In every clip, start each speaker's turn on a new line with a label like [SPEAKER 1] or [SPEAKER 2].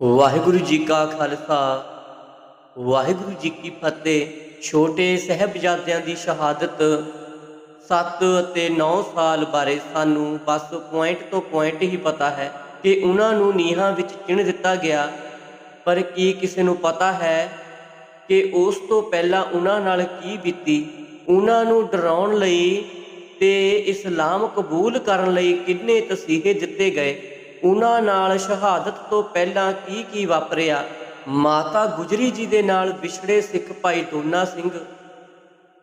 [SPEAKER 1] ਵਾਹਿਗੁਰੂ ਜੀ ਕਾ ਖਾਲਸਾ, ਵਾਹਿਗੁਰੂ ਜੀ ਕੀ ਫਤਿਹ। ਛੋਟੇ ਸਹਿਬਜ਼ਾਦਿਆਂ ਦੀ ਸ਼ਹਾਦਤ 7 ਅਤੇ 9 ਸਾਲ ਬਾਰੇ ਸਾਨੂੰ ਬਸ ਪੁਆਇੰਟ ਤੋਂ ਪੁਆਇੰਟ ਹੀ ਪਤਾ ਹੈ ਕਿ ਉਹਨਾਂ ਨੂੰ ਨੀਹਾਂ ਵਿੱਚ ਚਿਣ ਦਿੱਤਾ ਗਿਆ। ਪਰ ਕੀ ਕਿਸੇ ਨੂੰ ਪਤਾ ਹੈ ਕਿ ਉਸ ਤੋਂ ਪਹਿਲਾਂ ਉਹਨਾਂ ਨਾਲ ਕੀ ਬੀਤੀ? ਉਹਨਾਂ ਨੂੰ ਡਰਾਉਣ ਲਈ ਤੇ ਇਸਲਾਮ ਕਬੂਲ ਕਰਨ ਲਈ ਕਿੰਨੇ ਤਸੀਹੇ ਦਿੱਤੇ ਗਏ? ਉਹਨਾਂ ਨਾਲ ਸ਼ਹਾਦਤ ਤੋਂ ਪਹਿਲਾਂ ਕੀ ਕੀ ਵਾਪਰਿਆ? ਮਾਤਾ ਗੁਜਰੀ ਜੀ ਦੇ ਨਾਲ ਵਿਛੜੇ ਸਿੱਖ ਭਾਈ ਦੋਨਾ ਸਿੰਘ।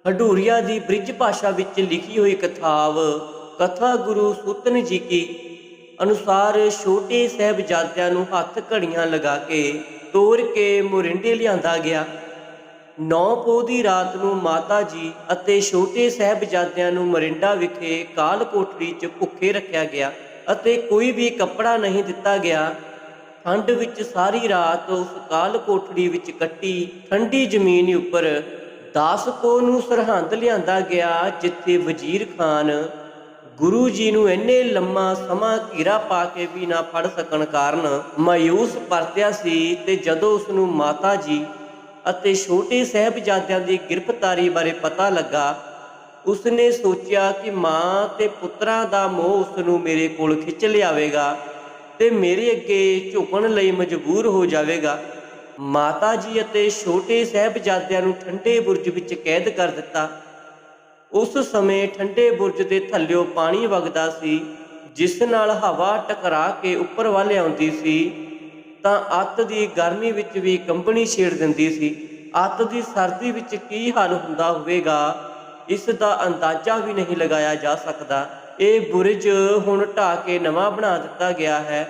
[SPEAKER 1] ਹਡੂਰੀਆ ਦੀ ਬ੍ਰਿਜ ਭਾਸ਼ਾ ਵਿੱਚ ਲਿਖੀ ਹੋਈ ਕਿਤਾਬ, ਕਥਾ ਗੁਰੂ ਸੂਤਨ ਜੀ ਕੀ। ਅਨੁਸਾਰ ਛੋਟੇ ਸਹਿਬਜ਼ਾਦਿਆਂ ਨੂੰ ਹੱਥ ਘੜੀਆਂ ਲਗਾ ਕੇ ਤੋੜ ਕੇ ਮੁਰਿੰਡੇ ਲਿਆਂਦਾ ਗਿਆ। ਨੌ ਪੋਹ ਦੀ ਰਾਤ ਨੂੰ ਮਾਤਾ ਜੀ ਅਤੇ ਛੋਟੇ ਸਹਿਬਜ਼ਾਦਿਆਂ ਨੂੰ ਮਰਿੰਡਾ ਵਿਖੇ ਕਾਲ ਕੋਠੜੀ 'ਚ ਭੁੱਖੇ ਰੱਖਿਆ ਗਿਆ। ਅਤੇ ਕੋਈ ਵੀ ਕੱਪੜਾ ਨਹੀਂ ਦਿੱਤਾ ਗਿਆ। ਠੰਡ ਵਿੱਚ ਸਾਰੀ ਰਾਤ ਉਸ ਕਾਲ ਕੋਠੜੀ ਵਿੱਚ ਕੱਟੀ ਠੰਡੀ ਜ਼ਮੀਨ ਉੱਪਰ 10 ਪੋਹ ਨੂੰ ਸਰਹੰਦ ਲਿਆਂਦਾ ਗਿਆ, ਜਿੱਥੇ ਵਜ਼ੀਰ ਖਾਨ ਗੁਰੂ ਜੀ ਨੂੰ ਇੰਨੇ ਲੰਮਾ ਸਮਾਂ ਘੇਰਾ ਪਾ ਕੇ ਵੀ ਨਾ ਫੜ ਸਕਣ ਕਾਰਨ ਮਾਯੂਸ ਪਰਤਿਆ ਸੀ ਤੇ ਜਦੋਂ ਉਸ ਨੂੰ ਮਾਤਾ ਜੀ ਅਤੇ ਛੋਟੇ ਸਹਿਬਜ਼ਾਦਿਆਂ ਦੀ ਗ੍ਰਿਫਤਾਰੀ ਬਾਰੇ ਪਤਾ ਲੱਗਾ ਉਸਨੇ ਸੋਚਿਆ ਕਿ ਮਾਂ ਤੇ ਪੁੱਤਰਾਂ ਦਾ ਮੋਹ ਉਸ ਨੂੰ ਮੇਰੇ ਕੋਲ ਖਿੱਚ ਲਿਆਵੇਗਾ ਤੇ ਮੇਰੇ ਅੱਗੇ ਝੁਕਣ ਲਈ ਮਜਬੂਰ ਹੋ ਜਾਵੇਗਾ। ਮਾਤਾ ਜੀ ਅਤੇ ਛੋਟੇ ਸਹਿਬਜ਼ਾਦਿਆਂ ਨੂੰ ਠੰਡੇ ਬੁਰਜ ਵਿੱਚ ਕੈਦ ਕਰ ਦਿੱਤਾ। ਉਸ ਸਮੇਂ ਠੰਡੇ ਬੁਰਜ ਦੇ ਥੱਲਿਓਂ ਪਾਣੀ ਵਗਦਾ ਸੀ, ਜਿਸ ਨਾਲ ਹਵਾ ਟਕਰਾ ਕੇ ਉੱਪਰ ਵੱਲ ਆਉਂਦੀ ਸੀ, ਤਾਂ ਅੱਤ ਦੀ ਗਰਮੀ ਵਿੱਚ ਵੀ ਕੰਬਣੀ ਛੇੜ ਦਿੰਦੀ ਸੀ। ਅੱਤ ਦੀ ਸਰਦੀ ਵਿੱਚ ਕੀ ਹਾਲ ਹੁੰਦਾ ਹੋਵੇਗਾ? ਇਸ ਦਾ ਅੰਦਾਜ਼ਾ ਵੀ ਨਹੀਂ ਲਗਾਇਆ ਜਾ ਸਕਦਾ। ਇਹ ਬੁਰਜ ਹੁਣ ਢਾ ਕੇ ਨਵਾਂ ਬਣਾ ਦਿੱਤਾ ਗਿਆ ਹੈ।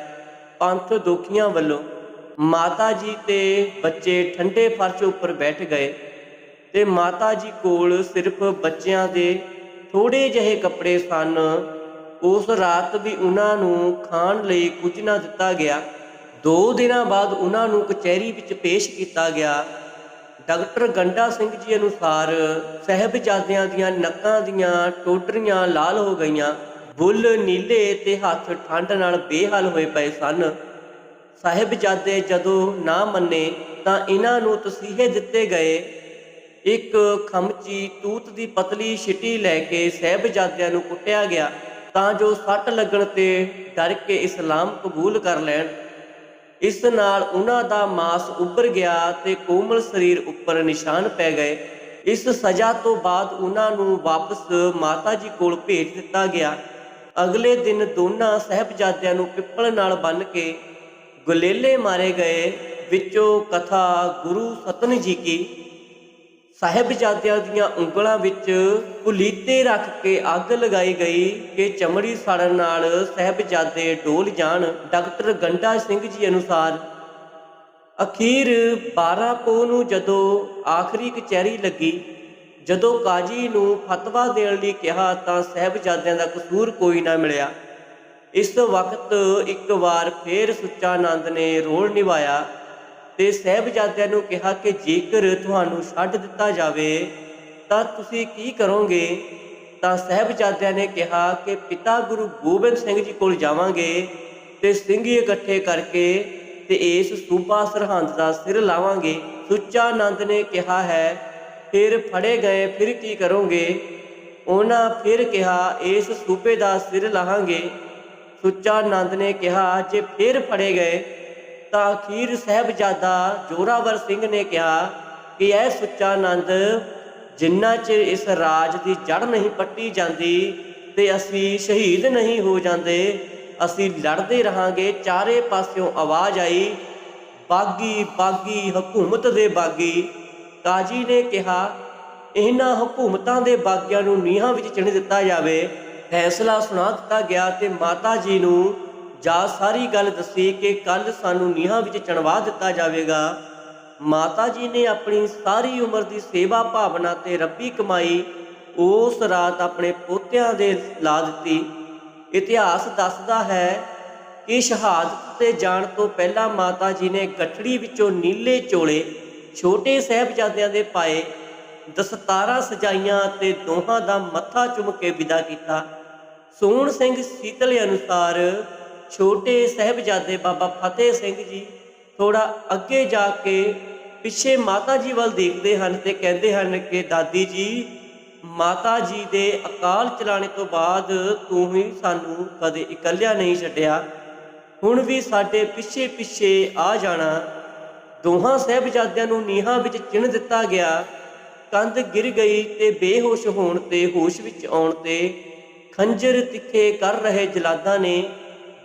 [SPEAKER 1] ਪੰਥ ਦੋਖੀਆਂ ਵੱਲੋਂ ਮਾਤਾ ਜੀ ਤੇ ਬੱਚੇ ਠੰਡੇ ਫਰਸ਼ ਉੱਪਰ ਬੈਠ ਗਏ ਤੇ ਮਾਤਾ ਜੀ ਕੋਲ ਸਿਰਫ ਬੱਚਿਆਂ ਦੇ ਥੋੜੇ ਜਿਹੇ ਕੱਪੜੇ ਸਨ। ਉਸ ਰਾਤ ਵੀ ਉਹਨਾਂ ਨੂੰ ਖਾਣ ਲਈ ਕੁਝ ਨਾ ਦਿੱਤਾ ਗਿਆ। ਦੋ ਦਿਨਾਂ ਬਾਅਦ ਉਹਨਾਂ ਨੂੰ ਕਚਹਿਰੀ ਵਿੱਚ ਪੇਸ਼ ਕੀਤਾ ਗਿਆ। ਡਾਕਟਰ ਗੰਡਾ ਸਿੰਘ ਜੀ ਅਨੁਸਾਰ ਸਹਿਬਜ਼ਾਦਿਆਂ ਦੀਆਂ ਨੱਕਾਂ ਦੀਆਂ ਟੋਟਰੀਆਂ ਲਾਲ ਹੋ ਗਈਆਂ, ਬੁੱਲ ਨੀਲੇ ਤੇ ਹੱਥ ਠੰਡ ਨਾਲ ਬੇਹਾਲ ਹੋਏ ਪਏ ਸਨ। ਸਾਹਿਬਜ਼ਾਦੇ ਜਦੋਂ ਨਾ ਮੰਨੇ ਤਾਂ ਇਹਨਾਂ ਨੂੰ ਤਸੀਹੇ ਦਿੱਤੇ ਗਏ। ਇੱਕ ਖਮਚੀ ਤੂਤ ਦੀ ਪਤਲੀ ਛਿੱਟੀ ਲੈ ਕੇ ਸਹਿਬਜ਼ਾਦਿਆਂ ਨੂੰ ਕੁੱਟਿਆ ਗਿਆ ਤਾਂ ਜੋ ਸੱਟ ਲੱਗਣ ਤੇ ਡਰ ਕੇ ਇਸਲਾਮ ਕਬੂਲ ਕਰ ਲੈਣ। ਇਸ ਨਾਲ ਉਹਨਾਂ ਦਾ ਮਾਸ ਉੱਭਰ ਗਿਆ ਤੇ ਕੋਮਲ ਸਰੀਰ ਉੱਪਰ ਨਿਸ਼ਾਨ ਪੈ ਗਏ। ਇਸ ਸਜ਼ਾ ਤੋਂ ਬਾਅਦ ਉਹਨਾਂ ਨੂੰ ਵਾਪਸ ਮਾਤਾ ਜੀ ਕੋਲ ਭੇਜ ਦਿੱਤਾ ਗਿਆ। ਅਗਲੇ ਦਿਨ ਦੋਨਾਂ ਸਹਿਬਜ਼ਾਦਿਆਂ ਨੂੰ ਪਿੱਪਲ ਨਾਲ ਬੰਨ੍ਹ ਕੇ ਗੁਲੇਲੇ ਮਾਰੇ ਗਏ। ਵਿੱਚੋਂ ਕਥਾ ਗੁਰੂ ਸਤਨ ਜੀ ਕੀ ਸਾਹਿਬਜ਼ਾਦਿਆਂ ਦੀਆਂ ਉਂਗਲਾਂ ਵਿੱਚ ਕੁਲੀਤੇ ਰੱਖ ਕੇ ਅੱਗ ਲਗਾਈ ਗਈ ਕਿ ਚਮੜੀ ਸੜਨ ਨਾਲ ਸਾਹਿਬਜ਼ਾਦੇ ਡੋਲ ਜਾਣ। ਡਾਕਟਰ ਗੰਡਾ ਸਿੰਘ ਜੀ ਅਨੁਸਾਰ, ਅਖੀਰ 12 ਪੋ ਨੂੰ ਜਦੋਂ ਆਖਰੀ ਕਚਹਿਰੀ ਲੱਗੀ, ਜਦੋਂ ਕਾਜੀ ਨੂੰ ਫਤਵਾ ਦੇਣ ਲਈ ਕਿਹਾ ਤਾਂ ਸਾਹਿਬਜ਼ਾਦਿਆਂ ਦਾ ਕਸੂਰ ਕੋਈ ਨਾ ਮਿਲਿਆ। ਇਸ ਵਕਤ ਇੱਕ ਵਾਰ ਫੇਰ ਸੁੱਚਾ ਆਨੰਦ ਨੇ ਰੋਲ ਨਿਭਾਇਆ। ਤੇ ਸਹਿਬਜ਼ਾਦਿਆਂ ਨੂੰ ਕਿਹਾ ਕਿ ਜੇਕਰ ਤੁਹਾਨੂੰ ਛੱਡ ਦਿੱਤਾ ਜਾਵੇ, ਤਾਂ ਤੁਸੀਂ ਕੀ ਕਰੋਗੇ? ਤਾਂ ਸਹਿਬਜ਼ਾਦਿਆਂ ਨੇ ਕਿਹਾ ਕਿ ਪਿਤਾ ਗੁਰੂ ਗੋਬਿੰਦ ਸਿੰਘ ਜੀ ਕੋਲ ਜਾਵਾਂਗੇ ਤੇ ਸਿੰਘ ਇਕੱਠੇ ਕਰਕੇ ਤੇ ਇਸ ਸੂਬਾ ਸਰਹੰਦ ਦਾ ਸਿਰ ਲਾਵਾਂਗੇ। ਸੁੱਚਾ ਆਨੰਦ ਨੇ ਕਿਹਾ ਹੈ, ਫਿਰ ਫੜੇ ਗਏ, ਫਿਰ ਕੀ ਕਰੋਗੇ? ਉਹਨਾਂ ਫਿਰ ਕਿਹਾ, ਇਸ ਸੂਬੇ ਦਾ ਸਿਰ ਲਾਹਾਂਗੇ। ਸੁੱਚਾ ਆਨੰਦ ਨੇ ਕਿਹਾ, ਜੇ ਫਿਰ ਫੜੇ ਗਏ ਤਾਂ ਅਖੀਰ ਸਹਿਬਜ਼ਾਦਾ ਜੋਰਾਵਰ ਸਿੰਘ ਨੇ ਕਿਹਾ ਕਿ ਇਹ ਸੁੱਚਾ ਆਨੰਦ ਜਿੰਨਾ ਚਿਰ ਇਸ ਰਾਜ ਦੀ ਜੜ ਨਹੀਂ ਪੱਟੀ ਜਾਂਦੀ ਤੇ ਅਸੀਂ ਸ਼ਹੀਦ ਨਹੀਂ ਹੋ ਜਾਂਦੇ, ਅਸੀਂ ਲੜਦੇ ਰਹਾਂਗੇ ਚਾਰੇ ਪਾਸਿਓਂ ਆਵਾਜ਼ ਆਈ, ਬਾਗੀ ਬਾਗੀ, ਹਕੂਮਤ ਦੇ ਬਾਗੀ। ਕਾਜੀ ਨੇ ਕਿਹਾ ਇਹਨਾਂ ਹਕੂਮਤਾਂ ਦੇ ਬਾਗੀਆਂ ਨੂੰ ਨੀਹਾਂ ਵਿੱਚ ਚਿਣ ਦਿੱਤਾ ਜਾਵੇ। ਫੈਸਲਾ ਸੁਣਾ ਦਿੱਤਾ ਗਿਆ ਤੇ ਮਾਤਾ ਜੀ ਨੂੰ ਜਾਂ ਸਾਰੀ ਗੱਲ ਦੱਸੀ ਕਿ ਕੱਲ ਸਾਨੂੰ ਨੀਹਾਂ ਵਿੱਚ ਚਣਵਾ ਦਿੱਤਾ ਜਾਵੇਗਾ। ਮਾਤਾ ਜੀ ਨੇ ਆਪਣੀ ਸਾਰੀ ਉਮਰ ਦੀ ਸੇਵਾ ਭਾਵਨਾ ਤੇ ਰੱਬੀ ਕਮਾਈ ਉਸ ਰਾਤ ਆਪਣੇ ਪੋਤਿਆਂ ਦੇ ਲਾ ਦਿੱਤੀ। ਇਤਿਹਾਸ ਦੱਸਦਾ ਹੈ ਕਿ ਸ਼ਹਾਦਤ ਤੇ ਜਾਣ ਤੋਂ ਪਹਿਲਾਂ ਮਾਤਾ ਜੀ ਨੇ ਗੱਠੜੀ ਵਿੱਚੋਂ ਨੀਲੇ ਚੋਲੇ, ਛੋਟੇ ਸਹਿਬਜ਼ਾਦਿਆਂ ਦੇ ਪਾਏ, ਦਸਤਾਰਾਂ ਸਜਾਈਆਂ ਤੇ ਦੋਹਾਂ ਦਾ ਮੱਥਾ ਚੁੰਮ ਕੇ ਵਿਦਾ ਕੀਤਾ। ਸੋਹਣ ਸਿੰਘ ਸੀਤਲ ਅਨੁਸਾਰ ਛੋਟੇ ਸਹਿਬਜ਼ਾਦੇ ਬਾਬਾ ਫਤਿਹ ਸਿੰਘ ਜੀ ਥੋੜਾ ਅੱਗੇ ਜਾ ਕੇ ਪਿੱਛੇ ਮਾਤਾ ਜੀ ਵੱਲ ਦੇਖਦੇ ਹਨ ਤੇ ਕਹਿੰਦੇ ਹਨ ਕਿ ਦਾਦੀ ਜੀ, ਮਾਤਾ ਜੀ ਦੇ ਅਕਾਲ ਚਲਾਣੇ ਤੋਂ ਬਾਅਦ ਤੂੰ ਹੀ ਸਾਨੂੰ ਕਦੇ ਇਕੱਲਿਆ ਨਹੀਂ ਛੱਡਿਆ। ਹੁਣ ਵੀ ਸਾਡੇ ਪਿੱਛੇ ਪਿੱਛੇ ਆ ਜਾਣਾ। ਦੋਹਾਂ ਸਹਿਬਜ਼ਾਦਿਆਂ ਨੂੰ ਨੀਹਾਂ ਵਿੱਚ ਚਿਣ ਦਿੱਤਾ ਗਿਆ। ਕੰਧ ਗਿਰ ਗਈ ਤੇ ਬੇਹੋਸ਼ ਹੋਣ ਤੇ ਹੋਸ਼ ਵਿੱਚ ਆਉਣ ਤੇ ਖੰਜਰ ਤਿੱਖੇ ਕਰ ਰਹੇ ਜਲਾਦਾਂ ਨੇ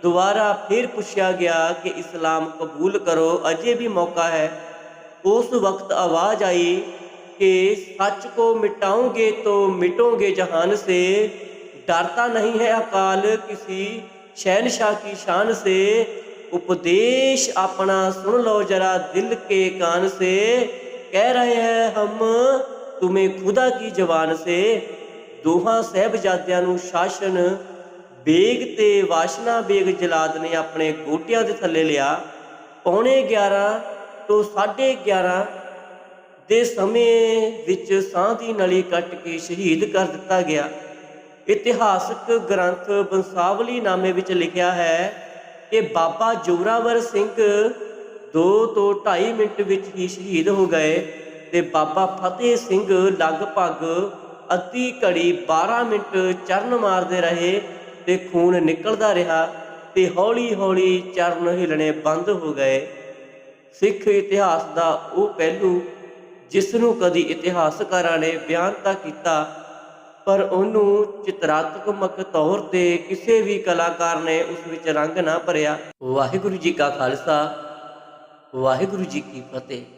[SPEAKER 1] ਦੁਬਾਰਾ ਫਿਰ ਪੁੱਛਿਆ ਗਿਆ ਕਿ ਇਸਲਾਮ ਕਬੂਲ ਕਰੋ ਅਜੇ ਵੀ ਮੌਕਾ ਹੈ ਉਸ ਵਕਤ ਆਵਾਜ਼ ਆਈ कि सच को मिटाओगे तो मिटोगे जहान से डरता नहीं है अकाल किसी शहनशाह की शान से उपदेश अपना सुन लो जरा दिल के कान से कह रहे हैं हम तुम्हें खुदा की जवान से ਦੋਹਾਂ ਸਹਿਬਜ਼ਾਦਿਆਂ ਨੂੰ ਸ਼ਾਸਨ ਬੇਗ ਤੇ ਵਾਸ਼ਨਾ ਬੇਗ ਜਲਾਦ ਨੇ ਆਪਣੇ ਗੋਟਿਆਂ ਦੇ ਥੱਲੇ ਲਿਆ। ਪੌਣੇ 11 ਤੋਂ 11:30 ਦੇ ਸਮੇਂ ਵਿੱਚ ਸਾਹ ਦੀ ਨਲੀ ਕੱਟ ਕੇ ਸ਼ਹੀਦ ਕਰ ਦਿੱਤਾ ਗਿਆ। ਇਤਿਹਾਸਕ ਗ੍ਰੰਥ ਬੰਸਾਵਲੀ ਨਾਮੇ ਵਿੱਚ ਲਿਖਿਆ ਹੈ ਕਿ ਬਾਬਾ ਜੋਰਾਵਰ ਸਿੰਘ 2 ਤੋਂ 2.5 ਮਿੰਟ ਵਿੱਚ ਹੀ ਸ਼ਹੀਦ ਹੋ ਗਏ ਤੇ ਬਾਬਾ ਫਤਿਹ ਸਿੰਘ ਲਗਭਗ ਅੱਧੀ ਘੜੀ 12 ਮਿੰਟ ਚਰਨ ਮਾਰਦੇ ਰਹੇ ਤੇ ਖੂਨ ਨਿਕਲਦਾ ਰਿਹਾ ਤੇ ਹੌਲੀ-ਹੌਲੀ ਚਰਨ ਹਿਲਣੇ ਬੰਦ ਹੋ ਗਏ। ਸਿੱਖ ਇਤਿਹਾਸ ਦਾ ਉਹ ਪਹਿਲੂ, ਜਿਸ ਨੂੰ ਕਦੀ ਇਤਿਹਾਸਕਾਰਾਂ ਨੇ ਬਿਆਨ ਤਾਂ ਕੀਤਾ, ਪਰ ਉਹਨੂੰ ਚਿਤਰਾਤਮਕ ਤੌਰ ਤੇ ਕਿਸੇ ਵੀ ਕਲਾਕਾਰ ਨੇ ਉਸ ਵਿੱਚ ਰੰਗ ਨਾ ਭਰਿਆ। ਵਾਹਿਗੁਰੂ ਜੀ ਕਾ ਖਾਲਸਾ, ਵਾਹਿਗੁਰੂ ਜੀ ਕੀ ਫਤਿਹ।